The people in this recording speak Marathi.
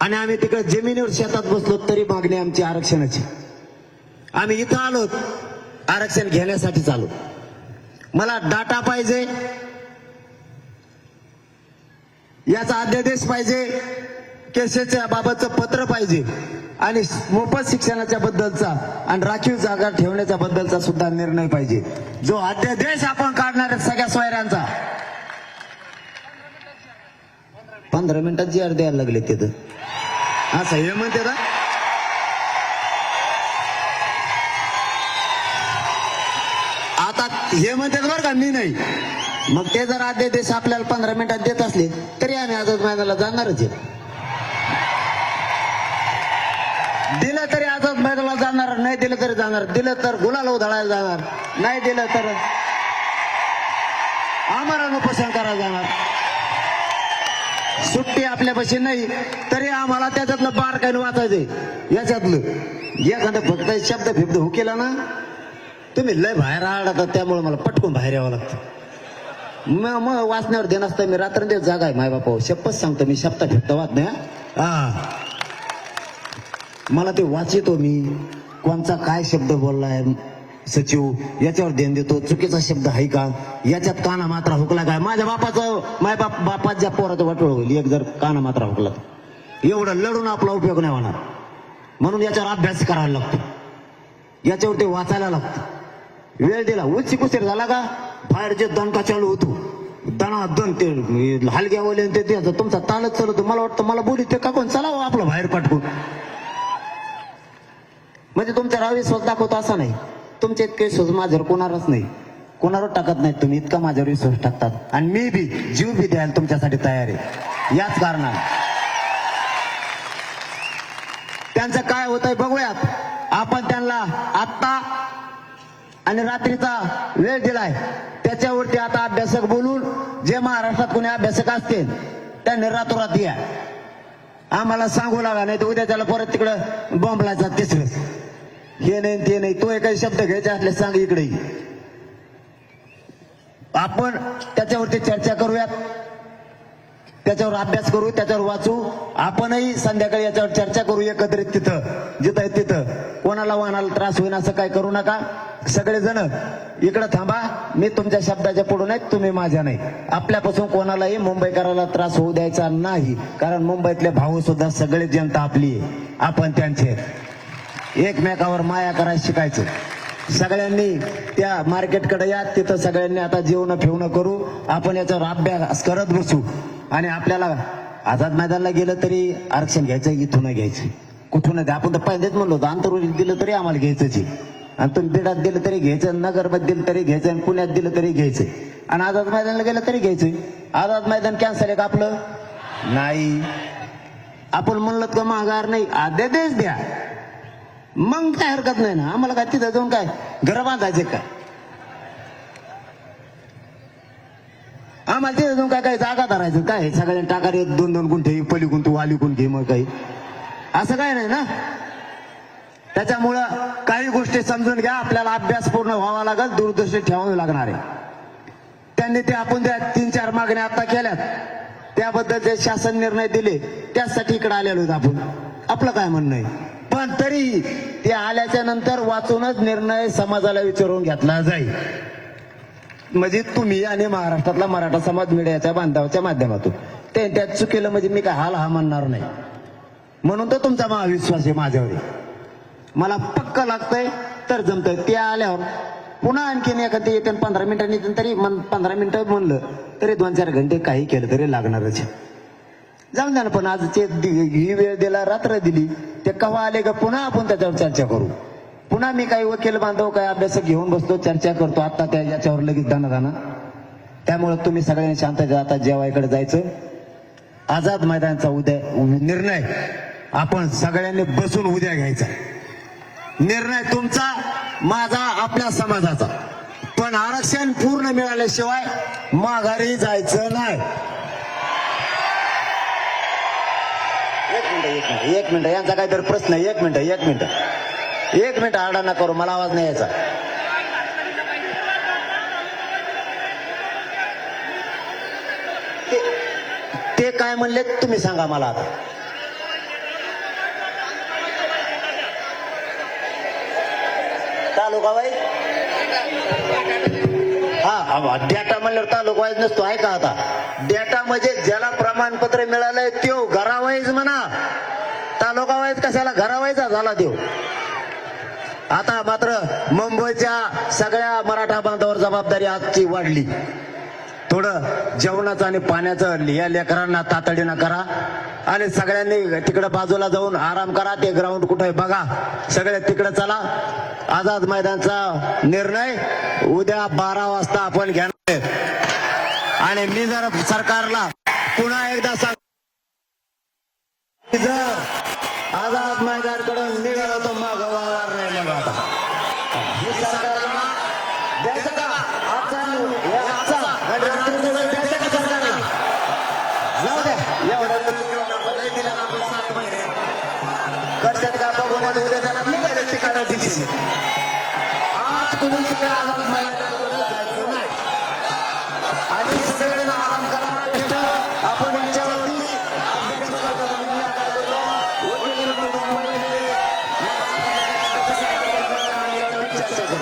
आणि आम्ही तिकडे जमिनीवर शेतात बसलो तरी मागणी आमची आरक्षणाची. आम्ही इथं आलो आरक्षण घेण्यासाठी आलो मला डाटा पाहिजे याचा अध्यादेश पाहिजे केसेच्या बाबतचं पत्र पाहिजे आणि मोफत शिक्षणाच्या बद्दलचा आणि राखीव जागा ठेवण्याच्या बद्दलचा सुद्धा निर्णय पाहिजे. जो अध्यादेश आपण काढणार आहे सगळ्या सोयऱ्यांचा. पंधरा मिनिटात जी आर लागले तिथं. असं हे म्हणते का आता हे म्हणतात बरं का मी नाही. मग ते जर अध्यादेश आपल्याला पंधरा मिनिटात देत असले तरी आम्ही आझाद मैदानाला जाणारच आहे. दिलं तरी आझाद मैदानाला जाणार नाही दिलं तरी जाणार. दिलं तर गुलाला उधळायला जाणार नाही दिलं तर आम्हाला उपोषण करायला जाणार. सुट्टी आपल्यापाशी नाही तरी आम्हाला त्याच्यातलं बार काही वाचायचंय. याच्यातलं. एखादं फक्त शब्द फिब्द हो केला ना तुम्ही लय बाहेर आडतात त्यामुळे मला पटकून बाहेर यावं लागतं. मग मग वाचण्यावर देणं असतं मी रात्रंदिवस जागा आहे माय बापा शपथ सांगतो मी शब्द फिरता वाच नाही हा? हा. मला ते वाचितो मी. कोणचा काय शब्द बोललाय सचिव याच्यावर ध्यान देतो. चुकीचा शब्द आहे का? याच्यात काना मात्रा हुकला काय? माझ्या बापाचं माय बाप बापाच्या पोराचं वाटोळ होईल एक जर काना मात्रा हुकला एवढं लढून आपला उपयोग नाही होणार. म्हणून याच्यावर अभ्यास करायला लागतो. याच्यावर ते वाचायला लागतं. वेळ दिला उची कुस्तीर झाला का? बाहेर जे दणका चालू होतो दणा दण ते हलग्यावले ते ते तुमचा तालच चालवतो. मला वाटतं मला बोली ते का कोण चला हो आपलं बाहेर पाठवून. म्हणजे तुमचा विश्वास दाखवतो असा नाही. तुमचे इतके विश्वास माझ्यावर कोणावरच नाही. कोणावर टाकत नाही तुम्ही इतका माझ्यावर विश्वास टाकतात. आणि मी बी जीव बी द्यायला तुमच्यासाठी तयार आहे. याच कारणाने. त्यांचं काय होतंय बघूयात. आपण त्यांना आत्ता आणि रात्रीचा वेळ दिलाय. त्याच्यावरती आता अभ्यासक बोलून जे महाराष्ट्रात कोणी अभ्यासक असतील त्यांनी रातोरात या. आम्हाला सांगू लागा नाही तर उद्या त्याला परत तिकडं बॉम्बलायचा तिसरं. हे नाही ते नाही. तो काही शब्द घ्यायचा असल्यास सांग इकडे. आपण त्याच्यावरती चर्चा करूयात. त्याच्यावर अभ्यास करू त्याच्यावर वाचू. आपणही संध्याकाळी याच्यावर चर्चा करू एकत्रित तिथं जिथं आहे तिथं. कोणाला वाहनाला त्रास होईल असं काय करू नका. सगळेजण इकडं थांबा. मी तुमच्या शब्दाच्या पुढून आहेत तुम्ही माझ्या नाही. आपल्यापासून कोणालाही मुंबईकराला त्रास होऊ द्यायचा नाही. कारण मुंबईतले भाऊ सुद्धा सगळे जनता आपली आहे. आपण त्यांचे. एकमेकावर माया करायला शिकायचं. सगळ्यांनी त्या मार्केटकडे या तिथं सगळ्यांनी आता जेवण फेवणं करू. आपण याच्यावर अभ्यास करत बसू. आणि आपल्याला आझाद मैदानला गेलं तरी आरक्षण घ्यायचं इथून घ्यायचं. कुठून द्या आपण तर पहिलेच म्हणलो होतो आंतरवलीत दिलं तरी आम्हाला घ्यायचंच आणि तुम्ही बिडात दिलं तरी घ्यायचं नगरमध्ये दिलं तरी घ्यायचं आणि पुण्यात दिलं तरी घ्यायचं. आणि आझाद मैदानला गेलं तरी घ्यायचं. आझाद मैदान कॅन्सल आहे का आपलं? नाही. आपण म्हणलं का महागार नाही. आदेश द्या. मग काय हरकत नाही ना. आम्हाला काय तिथं जाऊन काय घर बांधायचे काय आम्हाला तिथं जाऊन काय काय जागा धरायचं काय? सगळ्यांनी टाकारे दोन दोन गुंठे पली गुंठे वाली गुंठे मग काही. असं काय नाही ना. त्याच्यामुळं काही गोष्टी समजून घ्या. आपल्याला अभ्यास पूर्ण व्हावा लागेल दूरदृष्टी ठेवावी लागणार आहे. त्यांनी ते आपण त्या तीन चार मागण्या आता केल्यात त्याबद्दल जे शासन निर्णय दिले त्यासाठी इकडे आलेलो आहोत आपण. आपलं काय म्हणणं आहे? पण तरी ते आल्याच्यानंतर वाचूनच निर्णय समाजाला विचारून घेतला जाईल म्हणजे तुम्ही आणि महाराष्ट्रातला मराठा समाज मीडियाच्या बांधवाच्या माध्यमातून. ते त्यात चुकीलं म्हणजे मी काय हाल हा म्हणणार नाही. म्हणून तर तुमचा महाविश्वास आहे माझ्यावर. मला पक्क लागतंय तर जमतंय. ते आल्यावर पुन्हा आणखीन एखादी येते आणि पंधरा मिनिटांनी तरी मन पंधरा मिनिटं म्हणलं तरी दोन चार घंटे काही केलं तरी लागणारच आहे. जाऊन द्या ना पण आज ते ही वेळ दिला रात्र दिली. ते केव्हा आले का पुन्हा आपण त्याच्यावर चर्चा करू. पुन्हा मी काही वकील बांधव काही अभ्यासक घेऊन बसतो चर्चा करतो. आता त्या याच्यावर लगेच दाना दाना त्यामुळे तुम्ही सगळ्यांनी शांत आता जेवायकडे जायचं. आझाद मैदानचा उद्या निर्णय आपण सगळ्यांनी बसून उद्या घ्यायचा. निर्णय तुमचा माझा आपल्या समाजाचा. पण आरक्षण पूर्ण मिळाल्याशिवाय माघारी जायचं नाही. मिनिटं एक मिनिट. यांचा काहीतरी प्रश्न एक मिनिट एक मिनिट. एक मिनिट आरडा ना करू मला आवाज नाही यायचा. ते काय म्हणले तुम्ही सांगा मला आता. का बाई हा डेटा म्हणल्यावर तालुका वाईज नसतो ऐका आता. डेटा म्हणजे ज्याला प्रमाणपत्र मिळालंय त्यो घरावाईज म्हणा. तालुका वाईज कशाला घरावाईजा झाला देव आता मात्र मुंबईच्या सगळ्या मराठा बांधावर जबाबदारी आजची वाढली. थोडं जेवणाचं आणि पाण्याचं या लेकरांना तातडीनं करा. आणि सगळ्यांनी तिकडं बाजूला जाऊन आराम करा. ते ग्राउंड कुठे आहे बघा. सगळे तिकडे चला. आझाद मैदानचा निर्णय उद्या बारा वाजता आपण घेणार आणि मी जर सरकारला पुन्हा एकदा सांग जर आझाद मैदानकडून निघालो तर मग वावर नाही मग आता हे सरकारला द्यायचं का आजचा हे आजचा आणि रात्रीचा वेळ द्यायचा का सरकारला जाऊ सात का बघून त्याला निघाले ठिकाणं दिली आज तुम्ही तिकडे आझाद जायचं नाही आणि सगळ्यांना आराम करा आपण यांच्यावरती चर्चा